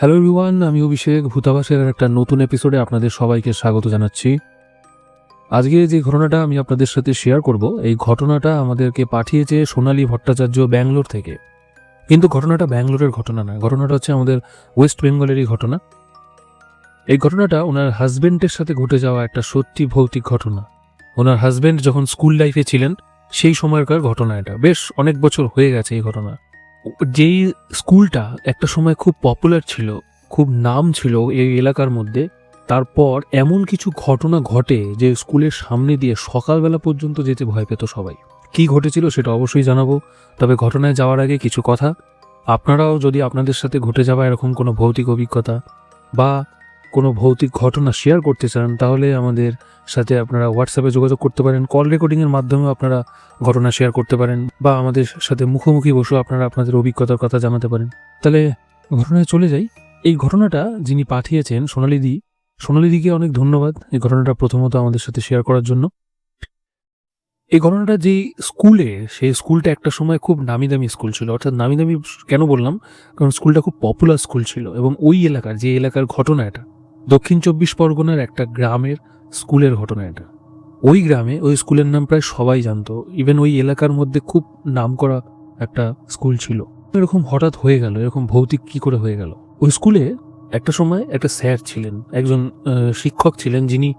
Hello everyone আমি অভিষেক, ভূতাবাসের একটা নতুন এপিসোডে আপনাদের সবাইকে স্বাগত জানাচ্ছি। আজকে যে ঘটনাটা আমি আপনাদের সাথে শেয়ার করব, এই ঘটনাটা আমাদেরকে পাঠিয়েছে সোনালী ভট্টাচার্য ব্যাঙ্গালোর থেকে। কিন্তু ঘটনাটা ব্যাঙ্গালোরের ঘটনা না, ঘটনাটা হচ্ছে আমাদের ওয়েস্ট বেঙ্গলেরই ঘটনা। এই ঘটনাটা ওনার হাজবেন্ডের সাথে ঘটে যাওয়া একটা সত্যি ভৌতিক ঘটনা। ওনার হাজব্যান্ড যখন স্কুল লাইফে ছিলেন, সেই সময়কার ঘটনা এটা। বেশ অনেক বছর হয়ে গেছে এই ঘটনা। যেই স্কুলটা একটা সময় খুব পপুলার ছিল, খুব নাম ছিল এই এলাকার মধ্যে, তারপর এমন কিছু ঘটনা ঘটে যে স্কুলের সামনে দিয়ে সকালবেলা পর্যন্ত যেতে ভয় পেত সবাই। কি ঘটেছিল সেটা অবশ্যই জানাব, তবে ঘটনায় যাওয়ার আগে কিছু কথা। আপনারাও যদি আপনাদের সাথে ঘটে যাওয়া এরকম কোনো ভৌতিক অভিজ্ঞতা বা কোনো ভৌতিক ঘটনা শেয়ার করতে চান, তাহলে আমাদের সাথে আপনারা হোয়াটসঅ্যাপে যোগাযোগ করতে পারেন কল রেকর্ডিংয়ের মাধ্যমেও আপনারা ঘটনা শেয়ার করতে পারেন বা আমাদের সাথে মুখোমুখি বসেও আপনারা আপনাদের অভিজ্ঞতার কথা জানাতে পারেন। তাহলে ঘটনায় চলে যাই। এই ঘটনাটা যিনি পাঠিয়েছেন সোনালিদি সোনালিদিকে অনেক ধন্যবাদ এই ঘটনাটা প্রথমত আমাদের সাথে শেয়ার করার জন্য। এই ঘটনাটা যে স্কুলে, সেই স্কুলটা একটা সময় খুব নামি দামি স্কুল ছিল। অর্থাৎ নামি দামি কেন বললাম? কারণ স্কুলটা খুব পপুলার স্কুল ছিল এবং ওই এলাকার, যে এলাকার ঘটনা এটা দক্ষিণ চব্বিশ পরগনার একটা গ্রামের স্কুলের ঘটনা এটা। ওই গ্রামে ওই স্কুলের নাম প্রায় সবাই জানতো। ইভেন ওই এলাকার মধ্যে খুব নাম করা একটা স্কুল ছিল। এরকম হঠাৎ হয়ে গেল, এরকম ভৌতিক কি করে হয়ে গেল? ওই স্কুলে একটা সময় একটা স্যার ছিলেন, একজন শিক্ষক ছিলেন যিনি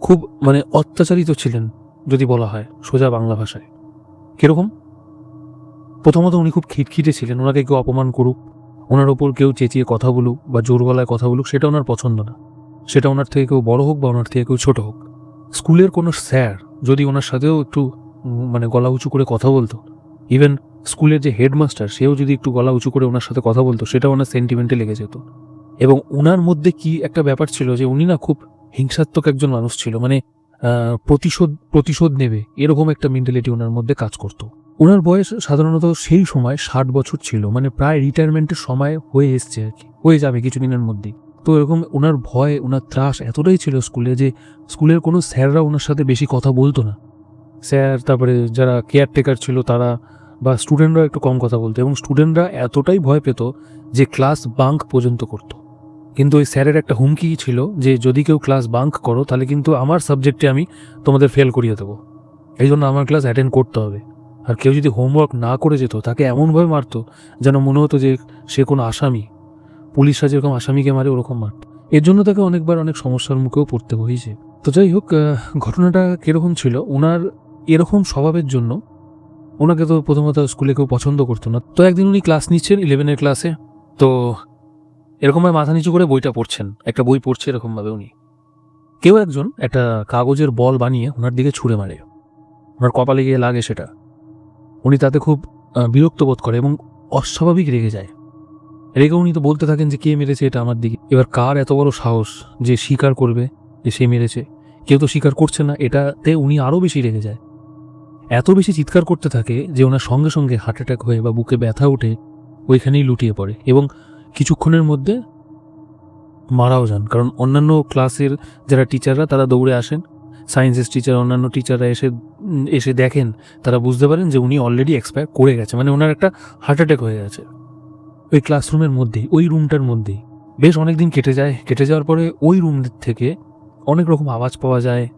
খুব মানে অত্যাচারিত ছিলেন, যদি বলা হয়, সোজা বাংলা ভাষায়। কীরকম? প্রথমত উনি খুব খিটখিটে ছিলেন, ওনাকে কেউ অপমান করুক ওনার ওপর কেউ চেঁচিয়ে কথা বলুক বা জোর গলায় কথা বলুক, সেটা ওনার পছন্দ না। সেটা ওনার থেকে কেউ বড় হোক বা ওনার থেকে কেউ ছোট হোক। স্কুলের কোনো স্যার যদি ওনার সাথেও একটু মানে গলা উঁচু করে কথা বলতো, ইভেন স্কুলের যে হেডমাস্টার, সেও যদি একটু গলা উঁচু করে ওনার সাথে কথা বলতো সেটা ওনার সেন্টিমেন্টে লেগে যেত। এবং ওনার মধ্যে কি একটা ব্যাপার ছিল যে, উনি না খুব হিংসাত্মক একজন মানুষ ছিল মানে প্রতিশোধ প্রতিশোধ নেবে, এরকম একটা মেন্টালিটি ওনার মধ্যে কাজ করতো। ওনার বয়স সাধারণত সেই সময় ষাট বছর ছিল মানে প্রায় রিটায়ারমেন্টের সময় হয়ে এসছে আর কি, হয়ে যাবে কিছুদিনের মধ্যেই। তো এরকম ওনার ভয়, ওনার ত্রাস এতটাই ছিল স্কুলে যে স্কুলের কোনো স্যাররা ওনার সাথে বেশি কথা বলতো না। স্যার, তারপরে যারা কেয়ারটেকার ছিল তারা বা স্টুডেন্টরা একটু কম কথা বলতো এবং স্টুডেন্টরা এতটাই ভয় পেত যে ক্লাস বাঙ্ক পর্যন্ত করতো। কিন্তু ওই স্যারের একটা হুমকি ছিল যে যদি কেউ ক্লাস বাঙ্ক করো তাহলে কিন্তু আমার সাবজেক্টে আমি তোমাদের ফেল করিয়ে দেবো। এই জন্য আমার ক্লাস অ্যাটেন্ড করতে হবে। আর কেউ যদি হোমওয়ার্ক না করে যেত, তাকে এমনভাবে মারতো যেন মনে হতো যে সে কোনো আসামি। পুলিশরা যেরকম আসামিকে মারে, ওরকম মারত। এর জন্য তাকে অনেকবার অনেক সমস্যার মুখেও পড়তে হয়েছে। তো যাই হোক ঘটনাটা কীরকম ছিল? ওনার এরকম স্বভাবের জন্য ওনাকে তো প্রথমত স্কুলে কেউ পছন্দ করতো না। তো একদিন উনি ক্লাস নিচ্ছেন ইলেভেনের ক্লাসে তো এরকমভাবে মাথা নিচু করে বইটা পড়ছেন। একটা বই পড়ছে এরকমভাবে উনি। কেউ একজন একটা কাগজের বল বানিয়ে ওনার দিকে ছুঁড়ে মারে। ওনার কপালে গিয়ে লাগে সেটা। উনি তাতে খুব বিরক্ত বোধ করে এবং অস্বাভাবিক রেগে যায়। রেগে উনি তো বলতে থাকেন যে, কে মেরেছে এটা আমার দিকে? এবার কার এত বড় সাহস যে স্বীকার করবে যে সে মেরেছে? কেউ তো স্বীকার করছে না, এটাতে উনি আরও বেশি রেগে যায়। এত বেশি চিৎকার করতে থাকে যে ওনার সঙ্গে সঙ্গে হার্ট অ্যাটাক হয়ে বা বুকে ব্যথা উঠে ওইখানেই লুটিয়ে পড়ে এবং কিছুক্ষণের মধ্যে মারাও যান। কারণ অন্যান্য ক্লাসের যারা টিচাররা, তারা দৌড়ে আসেন সায়েন্সের টিচার অন্যান্য টিচাররা এসে এসে দেখেন, তারা বুঝতে পারেন যে উনি অলরেডি এক্সপায়ার করে গেছে। মানে ওনার একটা হার্ট অ্যাটাক হয়ে গেছে। ওই ক্লাসরুমের মধ্যেই, ওই রুমটার মধ্যেই। বেশ অনেক দিন কেটে যায়। কেটে যাওয়ার পরে ওই রুম থেকে অনেক রকম আওয়াজ পাওয়া যায়।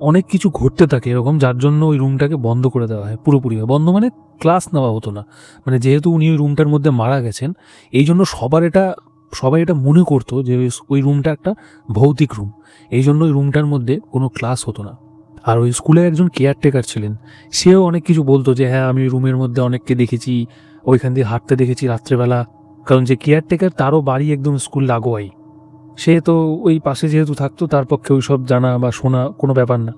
অনেক কিছু ঘটতে থাকে এরকম, যার জন্য ওই রুমটাকে বন্ধ করে দেওয়া হয় পুরোপুরি। বন্ধ মানে ক্লাস নেওয়া হতো না। মানে যেহেতু উনি ওই রুমটার মধ্যে মারা গেছেন এই জন্য সবার এটা সবাই এটা মনে করতো যে ওই- রুমটা একটা ভৌতিক রুম এই জন্য ওই রুমটার মধ্যে কোনো ক্লাস হতো না। আর ওই স্কুলের একজন কেয়ারটেকার ছিলেন। সেও অনেক কিছু বলতো যে হ্যাঁ আমি রুমের মধ্যে অনেককে দেখেছি, ওইখান দিয়ে হাঁটতে দেখেছি রাত্রেবেলা। কারণ যে কেয়ারটেকার তারও বাড়ি একদম স্কুল লাগোয়াই। সে তো ওই পাশে যেহেতু থাকতো, তার পক্ষে ওই সব জানা বা শোনা কোনো ব্যাপার না।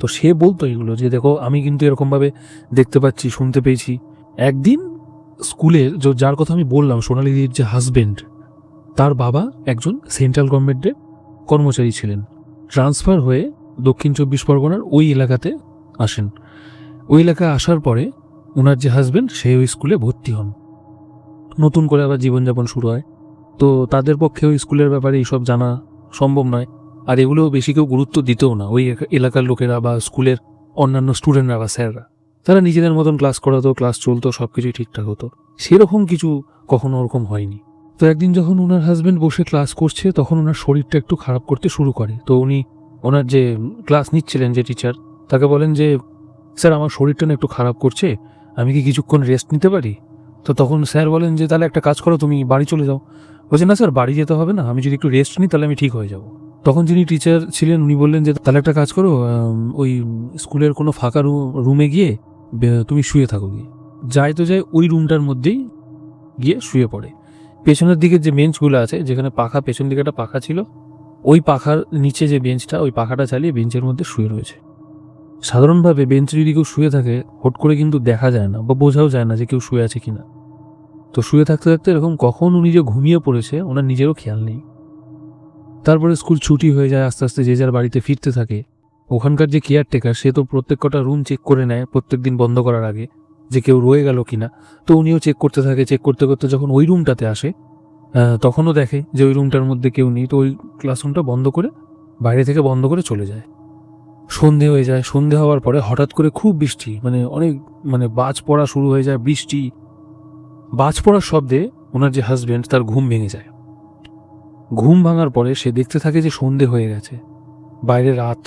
তো সে বলতো এগুলো যে, দেখো, আমি কিন্তু এরকমভাবে দেখতে পাচ্ছি, শুনতে পেয়েছি। একদিন স্কুলে যার কথা আমি বললাম, সোনালিদির যে হাজবেন্ড তার বাবা একজন সেন্ট্রাল গভর্নমেন্টের কর্মচারী ছিলেন। ট্রান্সফার হয়ে দক্ষিণ চব্বিশ পরগনার ওই এলাকাতে আসেন। ওই এলাকায় আসার পরে ওনার যে হাজবেন্ড সে ওই স্কুলে ভর্তি হন। নতুন করে আবার জীবনযাপন শুরু হয়। তো তাদের পক্ষে ওই স্কুলের ব্যাপারে এইসব জানা সম্ভব নয়। আর এগুলো বেশি কেউ গুরুত্ব দিতেও না। ওই এলাকার লোকেরা বা স্কুলের অন্যান্য স্টুডেন্টরা বা স্যাররা। তারা নিজেদের মতন ক্লাস করাতো ক্লাস চলতো সব কিছুই ঠিকঠাক হতো। সেরকম কিছু কখনো ওরকম হয়নি। তো একদিন যখন ওনার হাজবেন্ড বসে ক্লাস করছে, তখন ওনার শরীরটা একটু খারাপ করতে শুরু করে। তো উনি ওনার যে ক্লাস নিচ্ছিলেন যে টিচার তাকে বলেন যে, স্যার, আমার শরীরটা না একটু খারাপ করছে, আমি কি কিছুক্ষণ রেস্ট নিতে পারি? তো তখন স্যার বলেন যে, তাহলে একটা কাজ করো, তুমি বাড়ি চলে যাও। বলছে, না স্যার, বাড়ি যেতে হবে না, আমি যদি একটু রেস্ট নিই, তাহলে আমি ঠিক হয়ে যাব। তখন যিনি টিচার ছিলেন, উনি বললেন যে, তাহলে একটা কাজ করো ওই স্কুলের কোনো ফাঁকা রুমে গিয়ে তুমি শুয়ে থাকো গিয়ে। যায় তো যায় ওই রুমটার মধ্যেই গিয়ে শুয়ে পড়ে। পেছনের দিকে যে বেঞ্চগুলো আছে, যেখানে পাখা, পেছন দিকে একটা পাখা ছিল, ওই পাখার নিচে যে বেঞ্চটা ওই পাখাটা চালিয়ে বেঞ্চের মধ্যে শুয়ে রয়েছে। সাধারণভাবে বেঞ্চে যদি কেউ শুয়ে থাকে, হট করে কিন্তু দেখা যায় না বা বোঝাও যায় না যে কেউ শুয়ে আছে কিনা। তো শুয়ে থাকতে থাকতে এরকম কখন উনি যে ঘুমিয়ে পড়েছে, ওনার নিজেরও খেয়াল নেই। তারপরে স্কুল ছুটি হয়ে যায়, আস্তে আস্তে যে যার বাড়িতে ফিরতে থাকে। ওখানকার যে কেয়ারটেকার সে তো প্রত্যেক কটা রুম চেক করে নেয় প্রত্যেক দিন বন্ধ করার আগে। যে কেউ রয়ে গেল কিনা। তো উনিও চেক করতে থাকে চেক করতে করতে যখন ওই রুমটাতে আসে তখনও দেখে যে ওই রুমটার মধ্যে কেউ নেই। তো ওই ক্লাসরুমটা বন্ধ করে বাইরে থেকে বন্ধ করে চলে যায়। সন্ধে হয়ে যায়। সন্ধে হওয়ার পরে হঠাৎ করে খুব বৃষ্টি মানে অনেক মানে বাজ পড়া শুরু হয়ে যায় বৃষ্টি। বাজ পড়ার শব্দে ওনার যে হাজবেন্ড তার ঘুম ভেঙে যায়। ঘুম ভাঙার পরে সে দেখতে থাকে যে সন্ধে হয়ে গেছে। বাইরে রাত।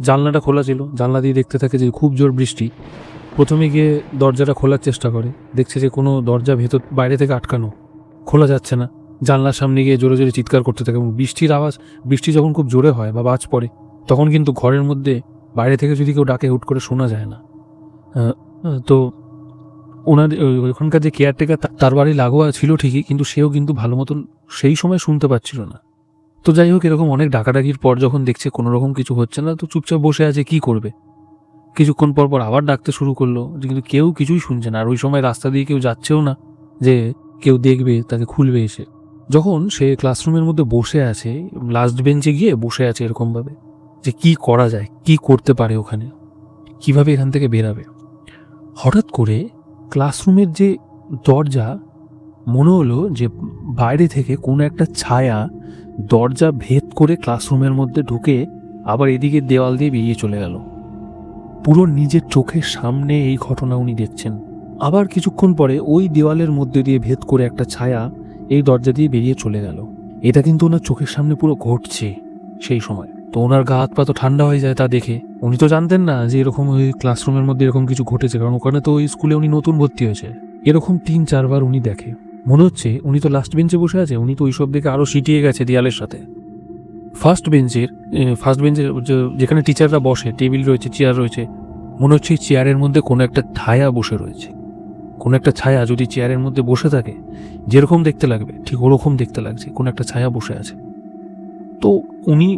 জানলাটা খোলা ছিল। জানলা দিয়ে দেখতে থাকে যে খুব জোর বৃষ্টি। প্রথমে গিয়ে দরজাটা খোলার চেষ্টা করে। দেখছে যে কোনো দরজা ভেতর, বাইরে থেকে আটকানো। খোলা যাচ্ছে না। জানলার সামনে গিয়ে জোরে জোরে চিৎকার করতে থাকে এবং বৃষ্টির আওয়াজ, বৃষ্টি যখন খুব জোরে হয় বা বাজ পড়ে, তখন কিন্তু ঘরের মধ্যে বাইরে থেকে যদি কেউ ডাকে, হুট করে শোনা যায় না। তো ওনার ওখানকার যে কেয়ারটেকার তার বাড়ি লাগোয়া ছিল ঠিকই, কিন্তু সেও কিন্তু ভালো মতন সেই সময় শুনতে পাচ্ছিল না। তো যাই হোক, এরকম অনেক ডাকাডাকির পর যখন দেখছে কোনো রকম কিছু হচ্ছে না, তো চুপচাপ বসে আছে, কি করবে? কিছুক্ষণ পর পর আবার ডাকতে শুরু করল যে কিন্তু কেউ কিছুই শুনছে না। আর ওই সময় রাস্তা দিয়ে কেউ যাচ্ছেও না যে কেউ দেখবে, তাকে খুলবে এসে। যখন সে ক্লাসরুমের মধ্যে বসে আছে লাস্ট বেঞ্চে গিয়ে বসে আছে এরকমভাবে যে কি করা যায়, কি করতে পারে ওখানে, কীভাবে এখান থেকে বেরাবে। হঠাৎ করে ক্লাসরুমের যে দরজা, মনে হলো যে বাইরে থেকে কোনো একটা ছায়া দরজা ভেদ করে ক্লাসরুমের মধ্যে ঢুকে আবার এদিকে দেওয়াল দিয়ে বেরিয়ে চলে গেল। পুরো নিজের চোখের সামনে এই ঘটনা উনি দেখছেন। আবার কিছুক্ষণ পরে ওই দেওয়ালের মধ্যে দিয়ে ভেদ করে একটা ছায়া এই দরজা দিয়ে বেরিয়ে চলে গেল। এটা কিন্তু ওনার চোখের সামনে পুরো ঘটছে সেই সময়। তো ওনার গা হাত পা তো ঠান্ডা হয়ে যায় তা দেখে। উনি তো জানতেন না যে এরকম ওই ক্লাসরুমের মধ্যে এরকম কিছু ঘটেছে, কারণ ওখানে তো ওই স্কুলে উনি নতুন ভর্তি হয়েছে। এরকম তিন, চারবার উনি দেখে। মনে হচ্ছে উনি তো লাস্ট বেঞ্চে বসে আছে, উনি তো ওইসব দেখে আরও সিটিয়ে গেছে দেয়ালের সাথে। ফার্স্ট বেঞ্চের ফার্স্ট বেঞ্চের যেখানে টিচাররা বসে টেবিল রয়েছে চেয়ার রয়েছে, মনে হচ্ছে চেয়ারের মধ্যে কোনো একটা ছায়া বসে রয়েছে। কোনো একটা ছায়া যদি চেয়ারের মধ্যে বসে থাকে, যেরকম দেখতে লাগবে, ঠিক ওরকম দেখতে লাগছে, কোনো একটা ছায়া বসে আছে। তো উনি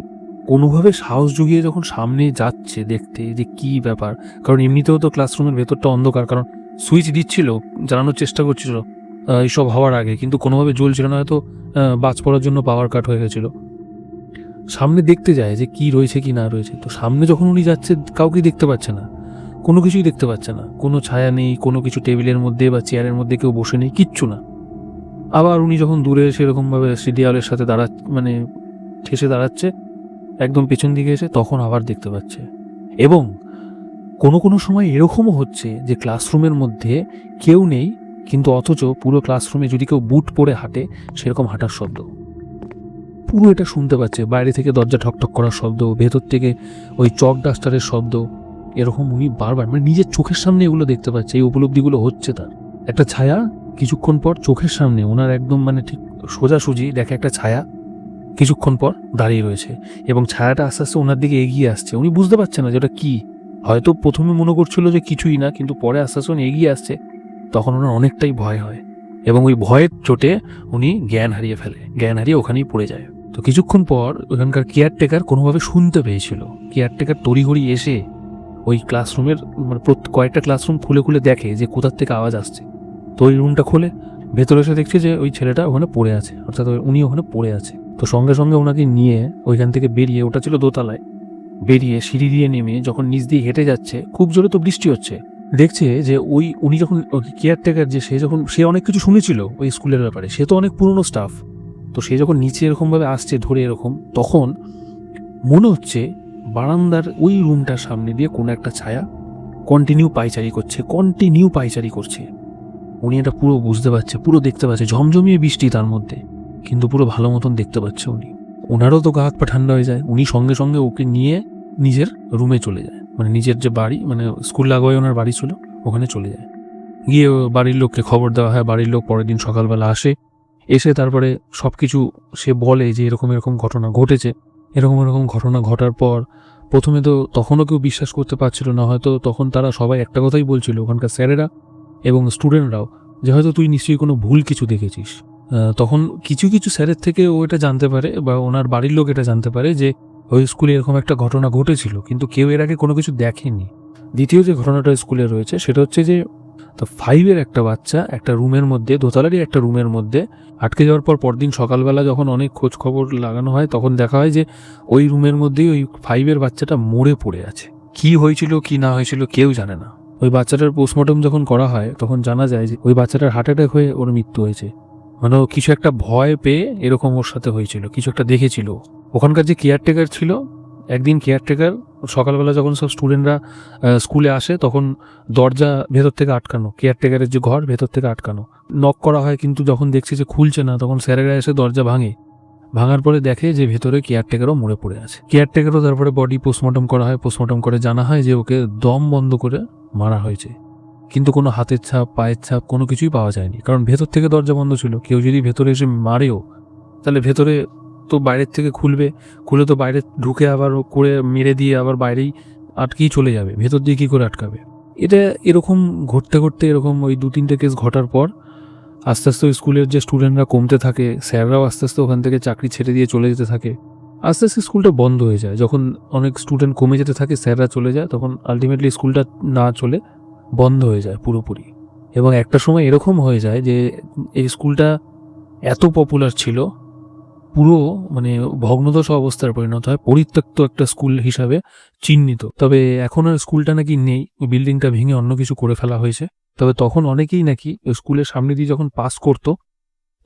কোনোভাবে সাহস জুগিয়ে যখন সামনে যাচ্ছে দেখতে, যে কি ব্যাপার, কারণ এমনিতেও তো ক্লাসরুমের ভেতরটা অন্ধকার, কারণ সুইচ দিচ্ছিল, জানানোর চেষ্টা করছিল এইসব হওয়ার আগে, কিন্তু কোনোভাবে জ্বলছিল না, হয়তো বাজ পড়ার জন্য পাওয়ার কাট হয়ে গেছিল। সামনে দেখতে যায় যে কি রয়েছে, কি না রয়েছে। তো সামনে যখন উনি যাচ্ছে, কাউকে দেখতে পাচ্ছে না। কোনো কিছুই দেখতে পাচ্ছে না। কোনো ছায়া নেই, কোনো কিছু টেবিলের মধ্যে বা চেয়ারের মধ্যে কেউ বসে নেই, কিচ্ছু না। আবার উনি যখন দূরে সেরকমভাবে দেওয়ালের সাথে দাঁড়া মানে ঠেসে দাঁড়াচ্ছে, একদম পেছন দিকে এসে তখন আবার দেখতে পাচ্ছে। এবং কোনো কোনো সময় এরকমও হচ্ছে যে ক্লাসরুমের মধ্যে কেউ নেই, কিন্তু অথচ পুরো ক্লাসরুমে যদি কেউ বুট পরে হাঁটে, সেরকম হাঁটার শব্দ। পুরো এটা শুনতে পাচ্ছে। বাইরে থেকে দরজা ঠকঠক করার শব্দ, ভেতর থেকে ওই চক ডাস্টারের শব্দ, এরকম উনি বারবার মানে নিজের চোখের সামনে এগুলো দেখতে পাচ্ছে, এই উপলব্ধিগুলো হচ্ছে তার। একটা ছায়া, কিছুক্ষণ পর চোখের সামনে, ওনার একদম মানে ঠিক সোজাসুজি, দেখে একটা ছায়া, কিছুক্ষণ পর দাঁড়িয়ে রয়েছে এবং ছায়াটা আস্তে আস্তে ওনার দিকে এগিয়ে আসছে। উনি বুঝতে পারছেন না যে ওটা কী। হয়তো প্রথমে মনে করছিল যে কিছুই না, কিন্তু পরে আস্তে আস্তে উনি এগিয়ে আসছে, তখন ওনার অনেকটাই ভয় হয় এবং ওই ভয়ের চোটে উনি জ্ঞান হারিয়ে ফেলে, জ্ঞান হারিয়ে ওখানেই পড়ে যায়। তো কিছুক্ষণ পর ওখানকার কেয়ারটেকার কোনোভাবে শুনতে পেয়েছিল। কেয়ারটেকার তড়িঘড়ি এসে ওই ক্লাসরুমের মানে কয়েকটা ক্লাসরুম খুলে খুলে দেখে যে কোথার থেকে আওয়াজ আসছে। তো ওই রুমটা খুলে ভেতরে এসে দেখছে যে ওই ছেলেটা ওখানে পড়ে আছে, অর্থাৎ উনি ওখানে পড়ে আছে। তো সঙ্গে সঙ্গে ওনাকে নিয়ে ওইখান থেকে বেরিয়ে, ওটা ছিল দোতলায়, বেরিয়ে সিঁড়ি দিয়ে নেমে যখন নিচ দিয়ে হেঁটে যাচ্ছে, খুব জোরে তো বৃষ্টি হচ্ছে, দেখছে যে ওই, উনি যখন কেয়ারটেকার যে সে যখন, সে অনেক কিছু শুনেছিল ওই স্কুলের ব্যাপারে, সে তো অনেক পুরনো স্টাফ তো সে যখন নিচে এরকমভাবে আসছে, ধরে এরকম, তখন মনে হচ্ছে বারান্দার ওই রুমটার সামনে দিয়ে কোনো একটা ছায়া কন্টিনিউ পাইচারি করছে কন্টিনিউ পাইচারি করছে। উনি এটা পুরো বুঝতে পারছে, পুরো দেখতে পাচ্ছে, ঝমঝমিয়ে বৃষ্টি তার মধ্যে, কিন্তু পুরো ভালো মতন দেখতে পাচ্ছে উনি। ওনারও তো গা হাত পা ঠান্ডা হয়ে যায়, উনি সঙ্গে সঙ্গে ওকে নিয়ে নিজের রুমে চলে যায় মানে নিজের যে বাড়ি মানে স্কুল লাগোয় ওনার বাড়ি ছিল, ওখানে চলে যায়। গিয়ে বাড়ির লোককে খবর দেওয়া হয়, বাড়ির লোক পরের দিন সকালবেলা আসে এসে তারপরে সব কিছু সে বলে যে এরকম এরকম ঘটনা ঘটেছে। এরকম এরকম ঘটনা ঘটার পর প্রথমে তো তখনও কেউ বিশ্বাস করতে পারছিল না, হয়তো তখন তারা সবাই একটা কথাই বলছিল ওখানকার স্যারেরা এবং স্টুডেন্টরাও যে হয়তো তুই নিশ্চয়ই কোনো ভুল কিছু দেখেছিস। তখন কিছু কিছু স্যারের থেকে ও এটা জানতে পারে বা ওনার বাড়ির লোক এটা জানতে পারে যে ওই স্কুলে এরকম একটা ঘটনা ঘটেছিল, কিন্তু কেউ এর আগে কোনো কিছু দেখেনি। দ্বিতীয় যে ঘটনাটা স্কুলে রয়েছে সেটা হচ্ছে যে তো ফাইভের একটা বাচ্চা, একটা রুমের মধ্যে, দোতলারই একটা রুমের মধ্যে আটকে যাওয়ার পর পরদিন সকালবেলা যখন অনেক খোঁজ খবর লাগানো হয়, তখন দেখা হয় যে ওই রুমের মধ্যেই ওই ফাইভের বাচ্চাটা মরে পড়ে আছে। কি হয়েছিল, কি না হয়েছিল কেউ জানে না। ওই বাচ্চাটার পোস্টমর্টম যখন করা হয়, তখন জানা যায় যে ওই বাচ্চাটার হার্ট অ্যাটাক হয়ে ওর মৃত্যু হয়েছে। মানে কিছু একটা ভয় পেয়ে এরকম ওর সাথে হয়েছিল, কিছু একটা দেখেছিল। ওখানকার যে কেয়ারটেকার ছিল, একদিন কেয়ারটেকার সকালবেলা যখন সব স্টুডেন্টরা স্কুলে আসে, তখন দরজা ভেতর থেকে আটকানো কেয়ারটেকারের যে ঘর ভেতর থেকে আটকানো। নক করা হয় কিন্তু যখন দেখছে যে খুলছে না, তখন স্যারেরা এসে দরজা ভাঙে। ভাঙার পরে দেখে যে ভেতরে কেয়ারটেকারও মরে পড়ে আছে। কেয়ারটেকারও তারপরে বডি পোস্টমর্টম করা হয়। পোস্টমর্টম করে জানা হয় যে ওকে দম বন্ধ করে মারা হয়েছে। কিন্তু কোনো হাতের ছাপ, পায়ের ছাপ কোনো কিছুই পাওয়া যায়নি। কারণ ভেতর থেকে দরজা বন্ধ ছিল। কেউ যদি ভেতরে এসে মারেও, তাহলে ভেতরে তো বাইরের থেকে খুলবে, খুলে তো বাইরে ঢুকে আবার করে মেরে দিয়ে আবার বাইরেই আটকেই চলে যাবে, ভেতর দিয়ে কী করে আটকাবে? এটা এরকম ঘটতে ঘটতে এরকম ওই দু তিনটে কেস ঘটার পর আস্তে আস্তে স্কুলের যে স্টুডেন্টরা কমতে থাকে, স্যাররাও আস্তে আস্তে ওখান থেকে চাকরি ছেড়ে দিয়ে চলে যেতে থাকে। আস্তে আস্তে স্কুলটা বন্ধ হয়ে যায়, যখন অনেক স্টুডেন্ট কমে যেতে থাকে, স্যাররা চলে যায়, তখন আলটিমেটলি স্কুলটা না চলে বন্ধ হয়ে যায় পুরোপুরি। এবং একটা সময় এরকম হয়ে যায় যে এই স্কুলটা এত পপুলার ছিল পুরো মানে ভগ্নদশ অবস্থার পরিণত হয়। পরিত্যক্ত একটা স্কুল হিসাবে চিহ্নিত। তবে এখন আর স্কুলটা নাকি নেই, ওই বিল্ডিংটা ভেঙে অন্য কিছু করে ফেলা হয়েছে। তবে তখন অনেকেই নাকি স্কুলের সামনে দিয়ে যখন পাস করতো,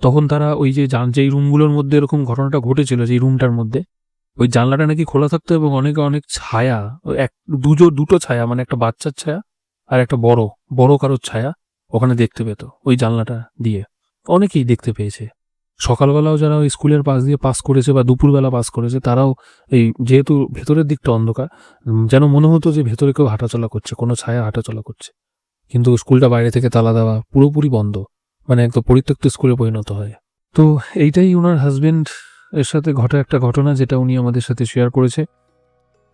তখন তারা ওই যে যেই রুমগুলোর মধ্যে এরকম ঘটনাটা ঘটেছিল, যেই রুমটার মধ্যে, ওই জানলাটা নাকি খোলা থাকতো এবং অনেকে অনেক ছায়া এক, দুজো, দুটো ছায়া মানে একটা বাচ্চার ছায়া আর একটা বড় বড় কারোর ছায়া ওখানে দেখতে পেত, ওই জানলাটা দিয়ে। অনেকেই দেখতে পেয়েছে। সকালবেলাও যারা স্কুলের পাশ দিয়ে পাস করেছে বা দুপুরবেলা পাস করেছে, তারাও এই যেহেতু ভেতরের দিকটা অন্ধকার যেন মনে হতো যে ভেতরে কেউ হাঁটাচলা করছে, কোনো ছায়া হাঁটাচলা করছে। কিন্তু স্কুলটা বাইরে থেকে তালা দেওয়া পুরোপুরি বন্ধ মানে একদম পরিত্যক্ত স্কুলে পরিণত হয়। তো এইটাই ওনার হাজবেন্ড এর সাথে ঘটা একটা ঘটনা যেটা উনি আমাদের সাথে শেয়ার করেছে।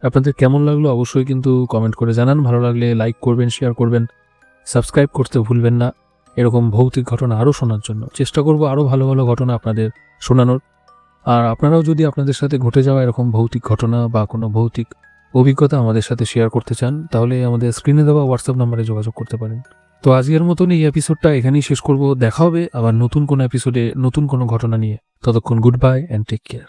আপনাদের কেমন লাগল অবশ্যই কিন্তু কমেন্ট করে জানান। ভালো লাগলে লাইক করবেন শেয়ার করবেন। সাবস্ক্রাইব করতে ভুলবেন না। এরকম ভৌতিক ঘটনা আরও শোনার জন্য চেষ্টা করব আরও ভালো ভালো ঘটনা আপনাদের শোনানোর। আর আপনারাও যদি আপনাদের সাথে ঘটে যাওয়া এরকম ভৌতিক ঘটনা বা কোনো ভৌতিক অভিজ্ঞতা আমাদের সাথে শেয়ার করতে চান, তাহলে আমাদের স্ক্রিনে দেওয়া হোয়াটসঅ্যাপ নাম্বারে যোগাযোগ করতে পারেন। তো আজকের মতন এই এপিসোডটা এখানেই শেষ করব। দেখা হবে আবার নতুন কোনো এপিসোডে নতুন কোনো ঘটনা নিয়ে। ততক্ষণ good bye and take care